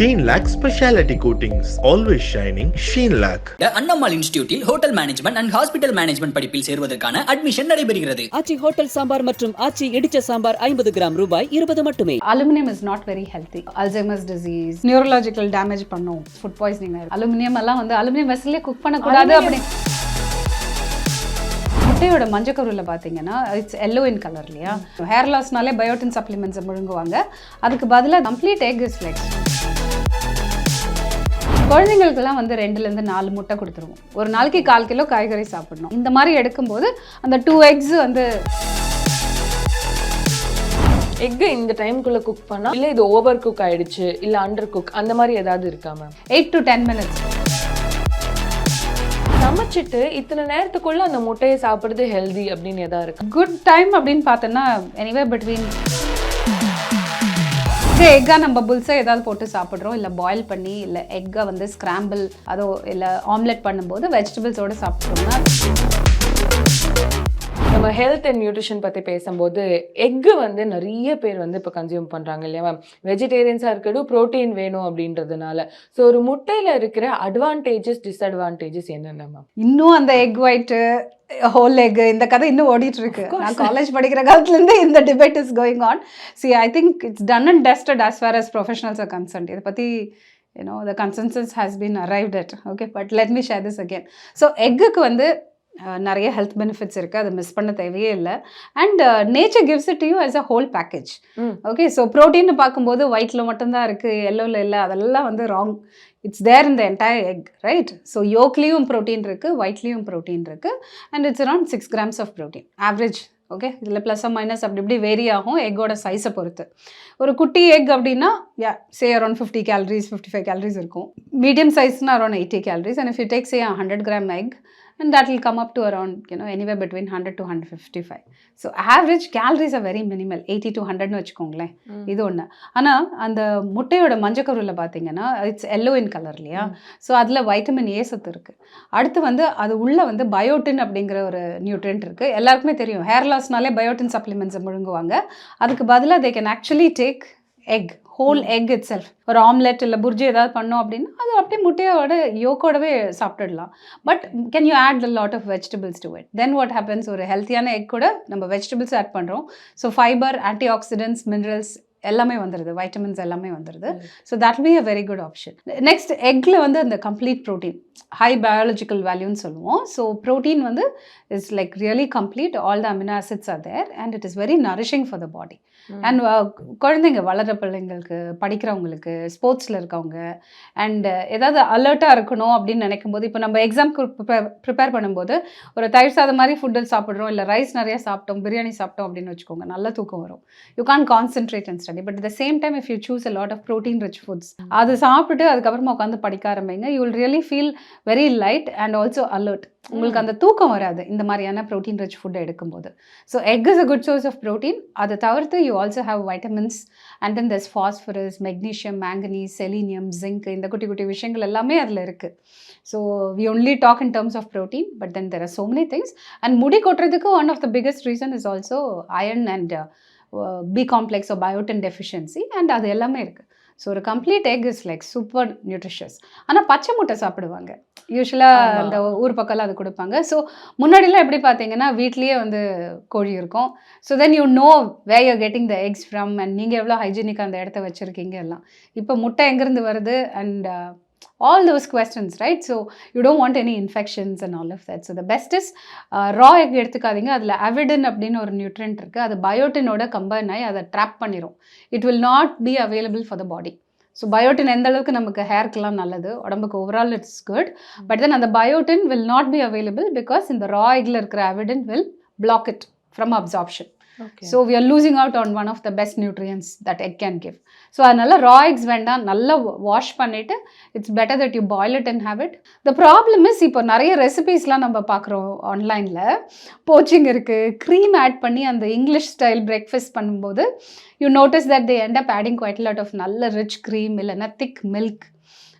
Sheen Lac Speciality Coatings. Always shining. Sheen Lac. The Annammal இன்ஸ்டிடியூட்டில் hotel management and hospital management படிப்பில் சேர்வதற்கான admission நடைபெறுகிறது. ஆச்சி hotel sambar மற்றும் ஆச்சி இடிச்ச சாம்பார் ஐம்பது கிராம் ரூபாய் இருபது மட்டுமே. Aluminium is not very healthy Alzheimer's disease neurological damage பண்ணும். ஃபுட் பாய்சனிங் அலுமினியம் எல்லாம் வந்து அலுமினியம் வெசல்லே குக் பண்ணக்கூடாது அப்படி முட்டையோட மஞ்சக்கருவில் பார்த்தீங்கன்னா இட்ஸ் எல்லோ இன் கலர் இல்லையா? ஹேர் லாஸ்னாலே பயோட்டின் சப்ளிமெண்ட்ஸை முழுங்குவாங்க. அதுக்கு பதிலாக கம்ப்ளீட் எக் இஸ் லைக் குழந்தைங்களுக்கெல்லாம் வந்து ரெண்டுலேருந்து நாலு முட்டை கொடுத்துருவோம். ஒரு நாளைக்கு கால் கிலோ காய்கறி சாப்பிடணும். இந்த மாதிரி எடுக்கும்போது அந்த டூ எக்ஸ் வந்து எக்கு இந்த டைம்குள்ள குக் பண்ணா இல்ல இது ஓவர் குக் ஆயிடுச்சு இல்ல அண்டர் குக் அந்த மாதிரி ஏதாவது இருக்கா ma'am eight to ten minutes சமைச்சிட்டு இத்தனை நேரத்துக்குள்ள அந்த முட்டையை சாப்பிடுறது ஹெல்தி அப்படின்னு எதா இருக்கு? குட் டைம் அப்படின்னு பார்த்தோன்னா எனிவே பிட்வீன் எக்கா நம்ம புல்ஸை ஏதாவது போட்டு சாப்பிட்றோம் இல்லை பாயில் பண்ணி இல்லை எக்கை வந்து ஸ்கிராம்பிள் அதோ இல்லை ஆம்லெட் பண்ணும்போது வெஜிடபிள்ஸோடு சாப்பிட்டோம்னா நம்ம ஹெல்த் அண்ட் நியூட்ரிஷன் பத்தி பேசும்போது எக்கு வந்து நிறைய பேர் வந்து இப்போ கன்சியூம் பண்றாங்க இல்லையா மேம் வெஜிடேரியன்ஸாக இருக்கட்டும் ப்ரோட்டீன் வேணும் அப்படின்றதுனால. ஸோ ஒரு முட்டையில இருக்கிற அட்வான்டேஜஸ் டிஸ்அட்வான்டேஜஸ் என்னென்ன மேம் இன்னும் அந்த எக் ஒயிட்டு ஹோல் எக் இந்த கதை இன்னும் ஓடிட்டு இருக்கு நான் காலேஜ் படிக்கிற காலத்துலேருந்து இந்த debate is going on see I think it's done and dusted as far as professionals are concerned. இதை பற்றி you know the consensus has been arrived at okay but let me share this again so எக்குக்கு வந்து நிறைய health benefits இருக்குது அதை miss பண்ண தேவையே இல்லை. And nature gives it you as a whole package. Okay so protein பார்க்கும்போது ஒயிட்டில் மட்டும்தான் இருக்குது எல்லோவில் இல்லை. அதெல்லாம் வந்து ராங் இட்ஸ் தேர் இந்த என்டையர் எக் ரைட் ஸோ யோக்லேயும் ப்ரோட்டீன் இருக்குது ஒயிட்லேயும் ப்ரோட்டீன் இருக்குது and it's around six grams of protein average okay இதில் ப்ளஸ் மைனஸ் அப்படி இப்படி வேரி ஆகும் எக்கோட சைஸை பொறுத்து. ஒரு குட்டி எக் அப்படின்னா ya say around fifty calories fifty five calories இருக்கும் medium சைஸ்னால் around eighty calories and if you take say hundred gram egg and that will come up to around you know anywhere between 100 to 155 so average calories are very minimal. 80 to 100 னு வச்சுக்கோங்களேன். இது ஒன்று ஆனால் அந்த முட்டையோட மஞ்சக்கருவில் பார்த்தீங்கன்னா it's yellow in colour இல்லையா? ஸோ அதில் வைட்டமின் ஏ சத்து இருக்குது அடுத்து வந்து அது உள்ளே வந்து பயோட்டின் அப்படிங்கிற ஒரு நியூட்ரியன்ட் இருக்குது எல்லாருக்குமே தெரியும். ஹேர் லாஸ்னாலே பயோட்டின் சப்ளிமெண்ட்ஸை முழுங்குவாங்க. அதுக்கு பதிலாக they can actually take egg whole egg itself ஒரு ஆம்லெட் இல்லை புர்ஜி ஏதாவது பண்ணோம் அப்படின்னா அது அப்படியே முட்டையோட யோக்கோடவே சாப்பிட்டுடலாம். But can you add the lot of vegetables to it then what happens ஒரு ஹெல்த்தியான எக் கூட நம்ம வெஜிடபிள்ஸ் ஆட் பண்ணுறோம் so fibre antioxidants minerals எல்லாமே வந்துடுது வைட்டமின்ஸ் எல்லாமே வந்துடுது so that be a very good option next எக்கில் வந்து அந்த கம்ப்ளீட் ப்ரோட்டீன் ஹை பயாலஜிக்கல் வேல்யூன்னு சொல்லுவோம். ஸோ ப்ரோட்டீன் வந்து is like really complete all the amino acids are there and it is very nourishing for the body and குழந்தைங்க வளர பிள்ளைங்களுக்கு படிக்கிறவங்களுக்கு ஸ்போர்ட்ஸில் இருக்கவங்க அண்ட் ஏதாவது அலர்ட்டாக இருக்கணும் அப்படின்னு நினைக்கும் போது இப்போ நம்ம எக்ஸாம்க்கு ப்ரிப்பேர் பண்ணும்போது ஒரு தயிர் சாதம் மாதிரி ஃபுட்டு சாப்பிட்றோம் இல்லை ரைஸ் நிறைய சாப்பிட்டோம் பிரியாணி சாப்பிட்டோம் அப்படின்னு வச்சுக்கோங்க நல்ல தூக்கம் வரும். You can concentrate and study but the same time if you choose a lot of protein rich foods அது சாப்பிட்டுட்டு அதுக்கப்புறமா உட்காந்து படிக்க ஆரம்பிங்க you will really feel very light and also alert உங்களுக்கு அந்த தூக்கம் வராது இந்த மாதிரியான ப்ரோட்டீன் ரிச் ஃபுட்டை எடுக்கும்போது. So egg is a good source of protein அதை தவிர்த்து you also have vitamins and then thus phosphorus magnesium manganese selenium zinc இந்த குட்டி குட்டி விஷயங்கள் எல்லாமே அதில் இருக்குது so we only talk in terms of protein but then there are so many things and முடி கொட்டுறதுக்கு one of the biggest reason is also iron and B complex biotin deficiency and அது எல்லாமே இருக்குது ஸோ ஒரு complete egg is like super nutritious ஆனால் பச்சை முட்டை சாப்பிடுவாங்க. யூஸ்வலாக. அந்த ஊர் பக்கம்லாம் அது கொடுப்பாங்க. ஸோ முன்னாடிலாம் எப்படி பார்த்தீங்கன்னா வீட்லேயே வந்து கோழி இருக்கும். So then you know way you getting the eggs from and நீங்கள் எவ்வளோ ஹைஜீனிக்காக அந்த இடத்த வச்சுருக்கீங்க எல்லாம். இப்போ முட்டை எங்கேருந்து வருது? And all those questions right so you don't want any infections and all of that so the best is raw egg எடுத்துக்காதீங்க. அதில் அவிடன் அப்படின்னு ஒரு நியூட்ரண்ட் இருக்குது அது பயோட்டினோட கம்பைன் ஆகி அதை ட்ராப் பண்ணிடும் it will not be available for the body so biotin எந்த அளவுக்கு நமக்கு ஹேர்க்கெலாம் நல்லது? உடம்புக்கு overall it's good but then அந்த biotin will not be available because இந்த ரா எக்கில் இருக்கிற avidin will block it from absorption so we are losing out on one of the best nutrients that egg can give so அதனால raw eggs வேண்டாம் நல்லா wash பண்ணிவிட்டு it's better that you boil it and have it the problem is இப்போ நிறைய ரெசிபீஸ்லாம் நம்ம பார்க்குறோம் ஆன்லைனில் poaching இருக்குது க்ரீம் ஆட் பண்ணி அந்த இங்கிலீஷ் ஸ்டைல் பிரேக்ஃபாஸ்ட் பண்ணும்போது you notice that they end up adding quite lot of நல்ல ரிச் க்ரீம் இல்லைன்னா திக் மில்க்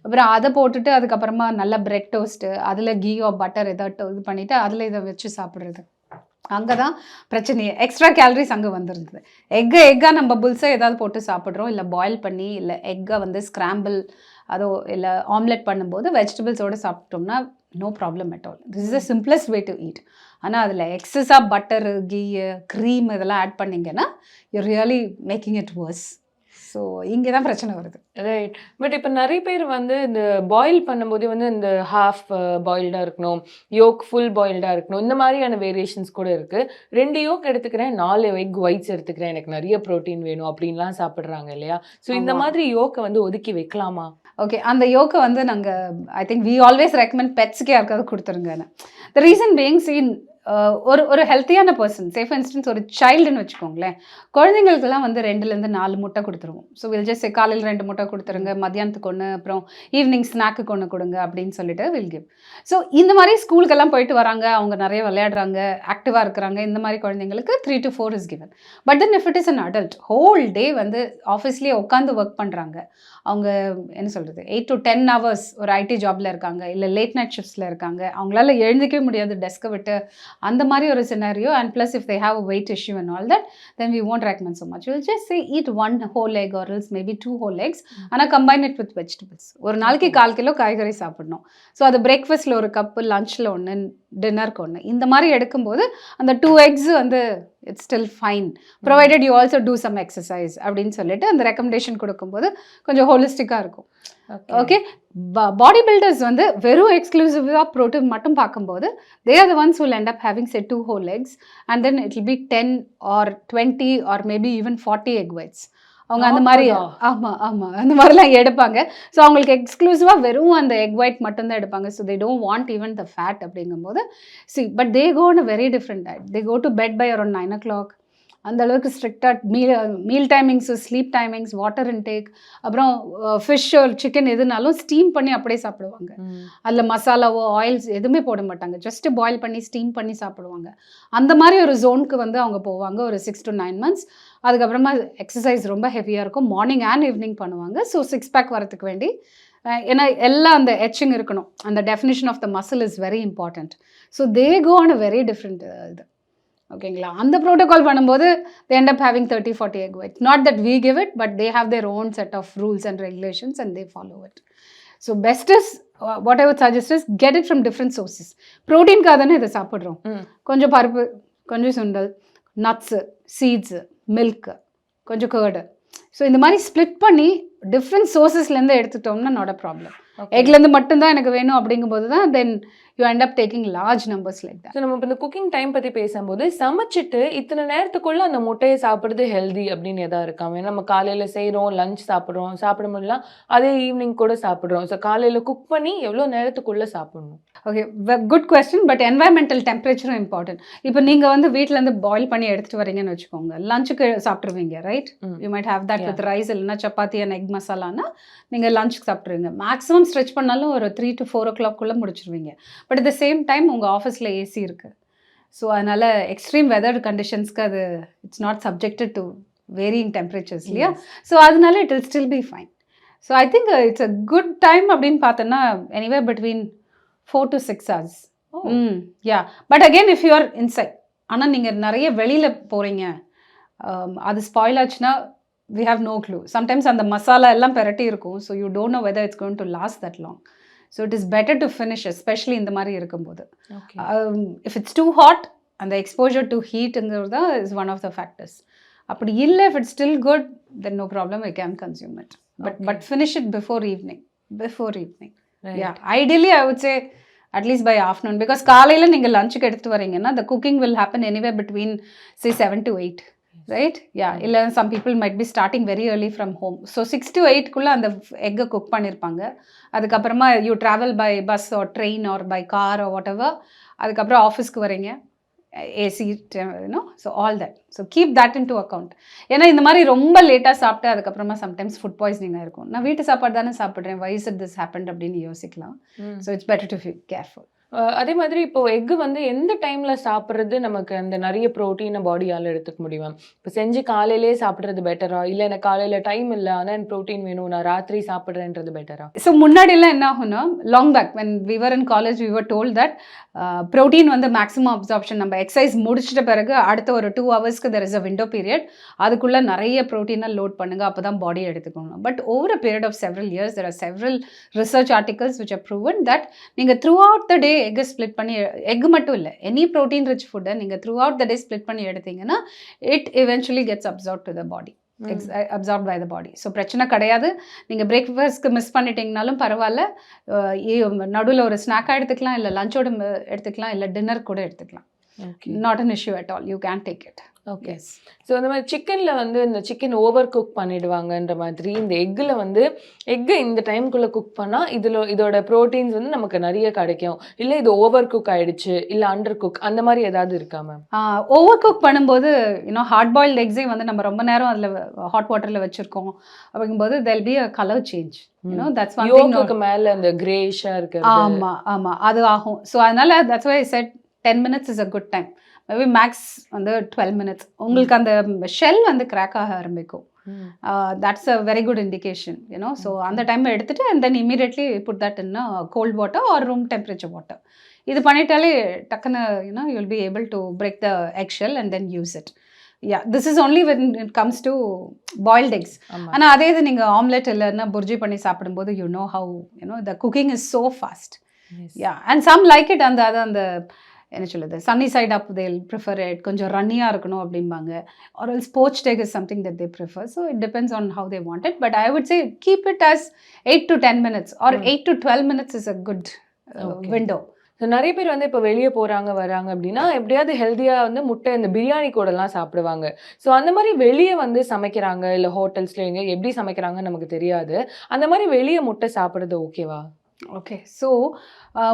அப்புறம் அதை போட்டுட்டு அதுக்கப்புறமா நல்ல பிரெட் டோஸ்ட்டு அதில் கீ ஆஃப் பட்டர் ஏதாவது இது பண்ணிவிட்டு அதில் இதை வச்சு சாப்பிட்றது. அங்கே தான் பிரச்சனையே. எக்ஸ்ட்ரா கேலரிஸ் அங்கே வந்துருந்தது. எக்கை எக்காக நம்ம புல்ஸை ஏதாவது போட்டு சாப்பிட்றோம். இல்லை பாயில் பண்ணி இல்லை எக்கை வந்து ஸ்க்ராம்பிள் அதோ இல்லை ஆம்லெட் பண்ணும்போது வெஜிடபிள்ஸோடு சாப்பிட்டோம்னா no problem at all this is the simplest way to eat ஆனால் அதில் எக்ஸஸாக பட்டரு கீ க்ரீம் இதெல்லாம் ஆட் பண்ணிங்கன்னா you really making it worse so இங்கே தான் பிரச்சனை வருது. ரைட் பட் இப்போ நிறைய பேர் வந்து இந்த பாயில் பண்ணும்போதே வந்து இந்த ஹாஃப் பாயில்டாக இருக்கணும் யோக் ஃபுல் பாயில்டாக இருக்கணும் இந்த மாதிரியான வேரியேஷன்ஸ் கூட இருக்குது ரெண்டு யோக் எடுத்துக்கிறேன் நாலு எக் ஒயிட்ஸ் எடுத்துக்கிறேன். எனக்கு நிறைய ப்ரோட்டீன் வேணும் அப்படின்லாம் சாப்பிட்றாங்க இல்லையா? ஸோ இந்த. மாதிரி யோக்கை வந்து ஒதுக்கி வைக்கலாமா? ஓகே அந்த யோக்கை வந்து நாங்கள் I think we always recommend பெட்ஸ்க்கு யாருக்காவது கொடுத்துருங்கன்னு த ரீசன் பீயிங் சீன் ஒரு ஒரு ஹெல்த்தியான பர்சன் சே ஃபார் இன்ஸ்டன்ஸ் ஒரு சைல்டுன்னு வச்சுக்கோங்களேன் குழந்தைங்களுக்குலாம் வந்து ரெண்டுலேருந்து நாலு முட்டை கொடுத்துருவோம். ஸோ வில் ஜஸ்ட் காலையில் ரெண்டு முட்டை கொடுத்துருங்க மத்தியானத்துக்கு ஒன்று அப்புறம் ஈவினிங் ஸ்நாக்குக்கு ஒன்று கொடுங்க அப்படின்னு சொல்லிட்டு வில் கிவ் ஸோ இந்த மாதிரி ஸ்கூலுக்கெல்லாம் போயிட்டு வராங்க அவங்க நிறைய விளையாடுறாங்க ஆக்டிவாக இருக்கிறாங்க இந்த மாதிரி குழந்தைங்களுக்கு three to four is given but then if it is an adult whole day வந்து ஆஃபீஸ்லேயே உட்காந்து ஒர்க் பண்ணுறாங்க அவங்க என்ன சொல்கிறது எயிட் டு டென் ஹவர்ஸ் ஒரு ஐடி ஜாப்ல இருக்காங்க இல்லை லேட் நைட் ஷிஃப்ட்ஸில் இருக்காங்க அவங்களால எழுந்திக்கவே முடியாது டெஸ்க்கை விட்டு அந்த மாதிரி ஒரு scenario and plus if they have a weight issue and all that then we won't recommend so much. Will just say eat one whole egg or else maybe two whole eggs ஆனால் combine it with vegetables. ஒரு நாளைக்கு கால் kilo காய்கறி சாப்பிடணும். So அது பிரேக்ஃபாஸ்ட்டில் ஒரு cup லஞ்சில் ஒன்று டின்னருக்கு ஒன்று இந்த மாதிரி எடுக்கும்போது அந்த டூ எக்ஸ் வந்து it's still fine provided you also do some exercise அப்படின்னு சொல்லிட்டு அந்த ரெக்கமெண்டேஷன் கொடுக்கும்போது கொஞ்சம் ஹோலிஸ்டிக்காக இருக்கும். ஓகே பாடி பில்டர்ஸ் வந்து வெறும் எக்ஸ்க்ளூசிவாக ப்ரோட்டீன் மட்டும் பார்க்கும்போது they are the ones will end up having say two whole eggs and then it will be 10 or 20 or maybe even 40 egg whites. அவங்க அந்த மாதிரி? ஆமாம் ஆமாம் அந்த மாதிரிலாம் எடுப்பாங்க. ஸோ அவங்களுக்கு எக்ஸ்க்ளூசிவாக வெறும் அந்த எக் ஒயிட் மட்டும்தான் எடுப்பாங்க. So they don't want even the fat அப்படிங்கும்போது see but they go a very different diet they go to bed by around nine o'clock அந்த அளவுக்கு ஸ்ட்ரிக்டாக meal meal timings sleep timings water intake அப்புறம் fish chicken எதுனாலும் steam பண்ணி அப்படியே சாப்பிடுவாங்க. அதில் மசாலாவோ ஆயில்ஸ் எதுவுமே போட மாட்டாங்க. ஜஸ்ட் பாயில் பண்ணி ஸ்டீம் பண்ணி சாப்பிடுவாங்க. அந்த மாதிரி ஒரு ஜோனுக்கு வந்து அவங்க போவாங்க. ஒரு சிக்ஸ் டு நைன் மந்த்ஸ் அதுக்கப்புறமா எக்ஸசைஸ் ரொம்ப ஹெவியாக இருக்கும். மார்னிங் அண்ட் ஈவினிங் பண்ணுவாங்க. ஸோ சிக்ஸ் பேக் வரதுக்கு வேண்டி ஏன்னா எல்லாம் அந்த எச்சிங் இருக்கணும். அந்த definition of the muscle is very important so they go on a very different இது. ஓகேங்களா? அந்த ப்ரோட்டோகால் பண்ணும்போது they end up having thirty forty egg whites. Not that we give it but they have their own set of rules and regulations and they follow it. So best is what I would suggest is get it from different sources. ப்ரோட்டீன்காக தானே இதை சாப்பிட்றோம். கொஞ்சம் பருப்பு கொஞ்சம் சுண்டல் nuts seeds milk கொஞ்சம் curd so இந்த மாதிரி ஸ்ப்ளிட் பண்ணி டிஃப்ரெண்ட் சோர்சஸ்லேருந்து எடுத்துட்டோம்னா நாட் அ ப்ராப்ளம் எக்லேருந்து மட்டும்தான் எனக்கு வேணும் அப்படிங்கும்போது தான் then you end up taking large numbers like that. So நம்ம இப்போ இந்த குக்கிங் டைம் பற்றி பேசும்போது சமைச்சிட்டு இத்தனை நேரத்துக்குள்ள அந்த முட்டையை சாப்பிட்றது ஹெல்தி அப்படின்னு எதா இருக்காம நம்ம காலையில் செய்கிறோம் லஞ்ச் சாப்பிட்றோம் சாப்பிட முடியலாம் அதே ஈவினிங் கூட சாப்பிட்றோம். ஸோ காலையில் குக் பண்ணி எவ்வளோ நேரத்துக்குள்ள சாப்பிடணும்? Okay good question but environmental டெம்பரேச்சரும் important இப்போ நீங்கள் வந்து வீட்டிலேருந்து பாயில் பண்ணி எடுத்துகிட்டு வரீங்கன்னு வச்சுக்கோங்க. லஞ்சுக்கு சாப்பிட்ருவீங்க right. You might have that. With rice இல்லைன்னா சப்பாத்தி அண்ட் எக் மசாலானா நீங்கள் லஞ்சுக்கு சாப்பிட்ருவீங்க மேக்ஸிமம் ஸ்ட்ரெச் பண்ணாலும் ஒரு த்ரீ டு ஃபோர் ஓ கிளாக்குள்ளே முடிச்சிருவீங்க. But at the same time உங்கள் ஆஃபீஸில் ஏசி இருக்குது ஸோ அதனால் எக்ஸ்ட்ரீம் வெதர் கண்டிஷன்ஸ்க்கு அது it's not subjected to varying temperatures இல்லையா? ஸோ அதனால it will still be fine so I think it's a good time அப்படின்னு பார்த்தோன்னா anyway between four to six hours hmm yeah but again if you're inside ஆனால் நீங்கள் நிறைய வெளியில் போகிறீங்க அது ஸ்பாயில் ஆச்சுன்னா we have no clue sometimes அந்த மசாலா எல்லாம் பெரட்டி இருக்கும். So you don't know whether it's going to last that long so it is better to finish especially இந்த மாதிரி இருக்கும்போது. இஃப் இட்ஸ் டூ ஹாட் அந்த எக்ஸ்போஜர் டு ஹீட்டுங்கிறது தான் is one of the factors அப்படி இல்லை if it's still good then no problem I can consume it but. But finish it before evening before evening ya ideally I would say at least by afternoon because காலையில் நீங்கள் லஞ்சுக்கு எடுத்துட்டு வரீங்கன்னா the cooking will happen anyway between say seven to eight right ya இல்லை some people might be starting very early from home so six to எயிட்குள்ளே அந்த எக்கை cook பண்ணியிருப்பாங்க அதுக்கப்புறமா you travel by bus or train or by car or whatever அதுக்கப்புறம் ஆஃபீஸ்க்கு வரீங்க AC you know so all that so keep that in to account ஏன்னா இந்த மாதிரி ரொம்ப லேட்டாக சாப்பிட்டு அதுக்கப்புறமா சம்டைம்ஸ் ஃபுட் பாய்சனிங்காக இருக்கும். நான் வீட்டு சாப்பாடு தானே சாப்பிட்றேன். வயசு திஸ் ஹேப்பன் அப்படின்னு யோசிக்கலாம். So it's better to feel careful அதே மாதிரி இப்போ எக்கு வந்து எந்த டைம்ல சாப்பிட்றது நமக்கு அந்த நிறைய ப்ரோட்டீனை பாடியால் எடுத்துக்க முடியும் இப்போ செஞ்சு காலையிலே சாப்பிட்றது பெட்டரா இல்லை எனக்கு காலையில டைம் இல்லை ஆனால் எனக்கு ப்ரோட்டீன் வேணும் நான் ராத்திரி சாப்பிட்றேன்றது பெட்டரா ஸோ முன்னாடிலாம் என்ன ஆகும்னா long back when we were in college we were told that protein வந்து மேக்ஸிமம் அப்சார்ப்ஷன் நம்ம எக்ஸசைஸ் முடிச்சிட்ட பிறகு அடுத்த ஒரு டூ ஹவர்ஸ்க்கு there is a window period அதுக்குள்ளே நிறைய ப்ரோட்டீனை லோட் பண்ணுங்க அப்போ தான் பாடி எடுத்துக்கணும் but over a period of several years there are several research articles which are proven that நீங்கள் throughout the day egg split பண்ணி எக் மட்டும் இல்லை எனி ப்ரோட்டீன் ரிச் ஃபுட்டை நீங்கள் throughout the day split பண்ணி எடுத்தீங்கன்னா it eventually gets observe to the body absorb by the body so பிரச்சனை கிடையாது. நீங்கள் பிரேக்ஃபாஸ்ட்க்கு மிஸ் பண்ணிட்டீங்கனாலும் பரவாயில்ல. நடுவில் ஒரு ஸ்நாக்காக எடுத்துக்கலாம் இல்லை லஞ்சோட எடுத்துக்கலாம் இல்லை டின்னர் கூட எடுத்துக்கலாம். Not an issue at all you can take it okay so இந்த மாதிரி சிக்கனில் வந்து இந்த சிக்கன் ஓவர் குக் பண்ணிடுவாங்கன்ற மாதிரி இந்த எக்கில் வந்து எக்கு இந்த டைம்குள்ளே குக் பண்ணால் இதில் இதோட ப்ரோட்டீன்ஸ் வந்து நமக்கு நிறைய கிடைக்கும். இல்லை இது ஓவர் குக் ஆயிடுச்சு இல்லை அண்டர் குக் அந்த மாதிரி ஏதாவது இருக்கா மேம் ஓவர் குக் பண்ணும்போது யூனோ ஹார்ட் பாயில்ட் எக்ஸே வந்து நம்ம ரொம்ப நேரம் அதில் ஹாட் வாட்டரில் வச்சுருக்கோம். அப்படிங்கும்போது there'll be a colour change that's மேலே அந்த கிரேஷாக இருக்கிறது. ஆமா ஆமா. அது ஆகும். ஸோ அதனால that's why set ten minutes is a good time maybe max வந்து டுவெல் மினிட்ஸ் உங்களுக்கு அந்த ஷெல் வந்து கிராக் ஆக ஆரம்பிக்கும். That's a very good indication you know so அந்த டைம் எடுத்துட்டு and then immediately put that in cold water or room temperature water இது பண்ணிட்டாலே டக்குன்னு you know you'll be able to break the egg shell and then use it yeah this is only when it comes to boiled eggs. ஆனால் அதே இது நீங்கள் omelette இல்லைன்னா புர்ஜி பண்ணி சாப்பிடும்போது you know how you know the cooking is so fast. Yeah and some like it அந்த அது அந்த என்ன சொல்லுது சன்னி சைட் அப் தேல் ப்ரிஃபர் இட் கொஞ்சம் ரன்னியாக இருக்கணும் அப்படிம்பாங்க. Or else poached egg is something that they prefer so it depends on how they want it but I would say keep it as eight to ten minutes or. Eight to twelve minutes is a good. Window So, நிறைய பேர் வந்து இப்போ வெளியே போறாங்க வராங்க அப்படின்னா எப்படியாவது ஹெல்த்தியா வந்து முட்டை இந்த பிரியாணி கூடலாம் சாப்பிடுவாங்க. ஸோ அந்த மாதிரி வெளியே வந்து சமைக்கிறாங்க இல்லை ஹோட்டல்ஸ்ல எங்க எப்படி சமைக்கிறாங்கன்னு நமக்கு தெரியாது. அந்த மாதிரி வெளியே முட்டை சாப்பிடுறது ஓகேவா ஓகே ஸோ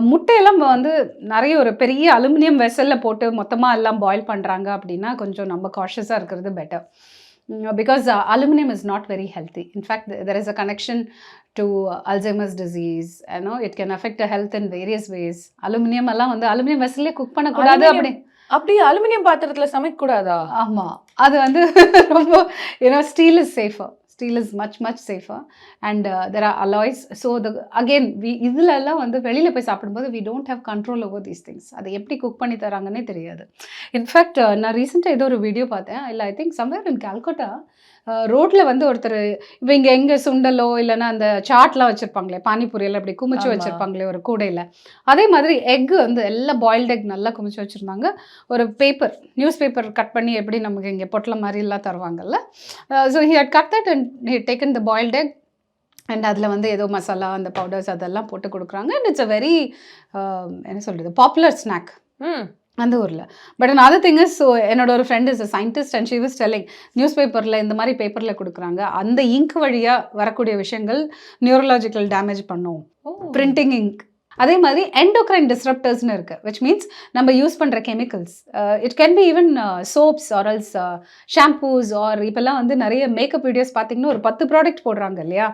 முட்டையெல்லாம் வந்து நிறைய ஒரு பெரிய அலுமினியம் வெசலில் போட்டு மொத்தமாக எல்லாம் பாயில் பண்ணுறாங்க அப்படின்னா கொஞ்சம் நம்ம காஷியஸாக இருக்கிறது better because aluminium is not very healthy in fact there is a connection to Alzheimer's disease no it can affect health in various ways aluminium எல்லாம் வந்து அலுமினியம் வெசல்லே குக் பண்ணக்கூடாது அப்படி. அப்படி அலுமினியம் பாத்திரத்துல சமைக்க கூடாதா ஆமாம் அது வந்து ரொம்ப you know steel is safer steel is much much safer and there are alloys so the again we இதுலெல்லாம் வந்து வெளியில் போய் சாப்பிடும்போது we don't have control over these things அதை எப்படி குக் பண்ணி தராங்கன்னே தெரியாது. இன்ஃபேக்ட் uh, நான் ரீசெண்டாக ஏதோ ஒரு வீடியோ பார்த்தேன். இல்லை I think somewhere in Calcutta ரோட்டில் வந்து ஒருத்தர் இப்போ இங்கே எங்கே சுண்டலோ இல்லைன்னா அந்த சாட்லாம் வச்சுருப்பாங்களே பானிபூரியெல்லாம் அப்படி குமிச்சு. வச்சுருப்பாங்களே ஒரு கூடையில். அதே மாதிரி எக் வந்து எல்லாம் பாயில்டு எக் நல்லா குமிச்சு வச்சுருந்தாங்க. ஒரு பேப்பர் நியூஸ் பேப்பர் கட் பண்ணி எப்படி நமக்கு இங்கே பொட்டலம் மாதிரி எல்லாம் தருவாங்கல்ல. So he had cut that and he taken the boiled egg and அதில் வந்து ஏதோ மசாலா அந்த பவுடர்ஸ் அதெல்லாம் போட்டு கொடுக்குறாங்க. அண்ட் இட்ஸ் அ வெரி என்ன சொல்கிறது பாப்புலர் ஸ்நாக் ம். அந்த ஊரில். But another thing is so என்னோட ஒரு friend is scientist and she was telling news பேப்பரில் இந்த மாதிரி பேப்பரில் கொடுக்குறாங்க. அந்த இங்க் வழியாக வரக்கூடிய விஷயங்கள் நியூரலாஜிக்கல் டேமேஜ் பண்ணும். பிரிண்டிங் இங்க் அதே மாதிரி எண்டோக்ரைன் டிஸ்ரப்டர்ஸ்னு இருக்குது விச் மீன்ஸ் நம்ம யூஸ் பண்ணுற chemicals it can be even soaps or also shampoos or இப்போல்லாம் வந்து நிறைய மேக்கப் வீடியோஸ் பார்த்தீங்கன்னா ஒரு பத்து ப்ராடக்ட் போடுறாங்க இல்லையா?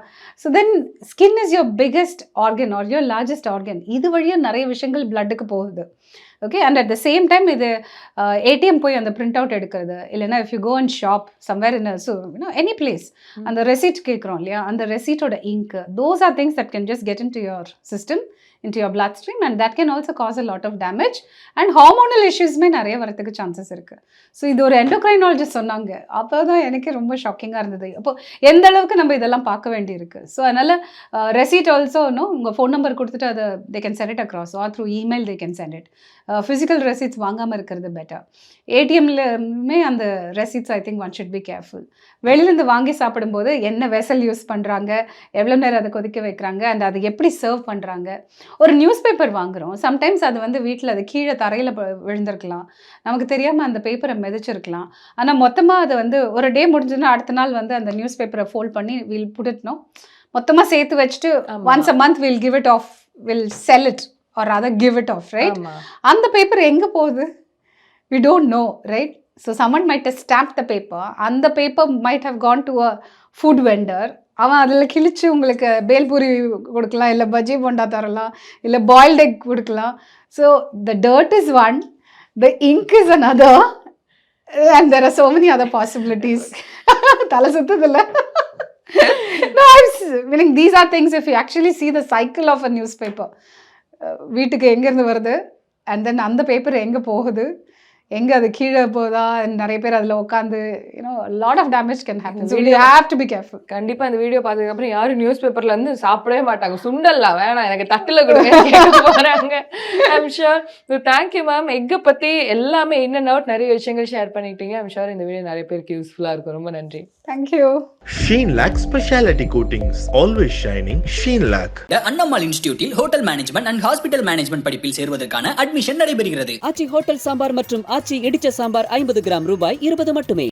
So then skin is your biggest organ or your largest organ இது வழியாக நிறைய விஷயங்கள் பிளட்டுக்கு போகுது. Okay and at the same time இது ஏடிஎம் போய் அந்த பிரிண்ட் அவுட் எடுக்கிறது. இல்லைன்னா if you go and shop somewhere in so you know any place அந்த ரெசிட் கேட்குறோம் இல்லையா? அந்த ரெசிட்டோட ink those are things that can just get in to your system into your bloodstream and that can also cause a lot of damage and hormonal இஷ்யூஸ்மே நிறைய வரதுக்கு chances இருக்கு. So இது ஒரு endocrinologist சொன்னாங்க. அப்போ தான் எனக்கு ரொம்ப ஷாக்கிங்காக இருந்தது. அப்போ எந்த அளவுக்கு நம்ம இதெல்லாம் பார்க்க வேண்டியிருக்கு? ஸோ அதனால் ரெசீட் ஆல்சோ நோ உங்கள் ஃபோன் நம்பர் கொடுத்துட்டு அதை they can send it across or through email they can send it physical receipts வாங்காமல் இருக்கிறது பெட்டர் ஏடிஎம்லுமே அந்த receipts I think one should be careful வெளியிலேருந்து வாங்கி சாப்பிடும்போது என்ன வெசல் யூஸ் பண்ணுறாங்க எவ்வளோ நேரம் அதை கொதிக்க வைக்கிறாங்க? அண்ட் அதை எப்படி சர்வ் பண்ணுறாங்க ஒரு நியூஸ் பேப்பர் வாங்குகிறோம் சம்டைம்ஸ் அது வந்து வீட்டில் அது கீழே தரையில் விழுந்திருக்கலாம். நமக்கு தெரியாமல் அந்த பேப்பரை மிதிச்சிருக்கலாம். ஆனால் மொத்தமாக அதை வந்து ஒரு டே முடிஞ்சுன்னா அடுத்த நாள் வந்து அந்த நியூஸ் பேப்பரை ஃபோல்ட் பண்ணி வில் புடிட்னோம் மொத்தமாக சேர்த்து வச்சுட்டு. Once a month will give it off will sell it or other give it off right. அந்த பேப்பர் எங்கே போகுது? We don't know right so someone might stamp the paper அந்த paper might have gone to a food vendor அவன் அதில் கிழிச்சு உங்களுக்கு பேல்பூரி கொடுக்கலாம் இல்லை பஜ்ஜி போண்டா தரலாம் இல்லை பாயில்ட் எக் கொடுக்கலாம். So the dirt is one the ink is another and there are so many other possibilities தலை சுத்ததில்ல. No i'm s- meaning these are things if you actually see the cycle of a newspaper uh, வீட்டுக்கு எங்கேருந்து வருது and then அந்த paper எங்கே போகுது எங்கே அது கீழே போதா நிறைய பேர் அதில் உட்காந்து you know lot of damage can happen so you have to be careful கண்டிப்பா இந்த வீடியோ பார்த்ததுக்கு அப்புறம் யாரும் நியூஸ் பேப்பர்ல இருந்து சாப்பிடவே மாட்டாங்க. சுண்டல்லாம் வேணாம் எனக்கு தட்டுல கொடுங்க கேட்க போறாங்க. I'm sure so thank you ma'am எக்கை பத்தி எல்லாமே இன் அண்ட் அவுட் நிறைய விஷயங்கள் ஷேர் பண்ணிக்கிட்டீங்க. ஐம் ஷூர் இந்த வீடியோ நிறைய பேருக்கு யூஸ்ஃபுல்லா இருக்கும். ரொம்ப நன்றி. Thank you Sheen Lac Speciality Coatings. Always shining. Sheen Lac. The Annammal இன்ஸ்டிடியூட்டில் hotel management and hospital management படிப்பில் சேர்வதற்கான அட்மிஷன் நடைபெறுகிறது ஆச்சி ஹோட்டல் சாம்பார் மற்றும் ஆச்சி இடிச்ச சாம்பார் ஐம்பது கிராம் ரூபாய் இருபது மட்டுமே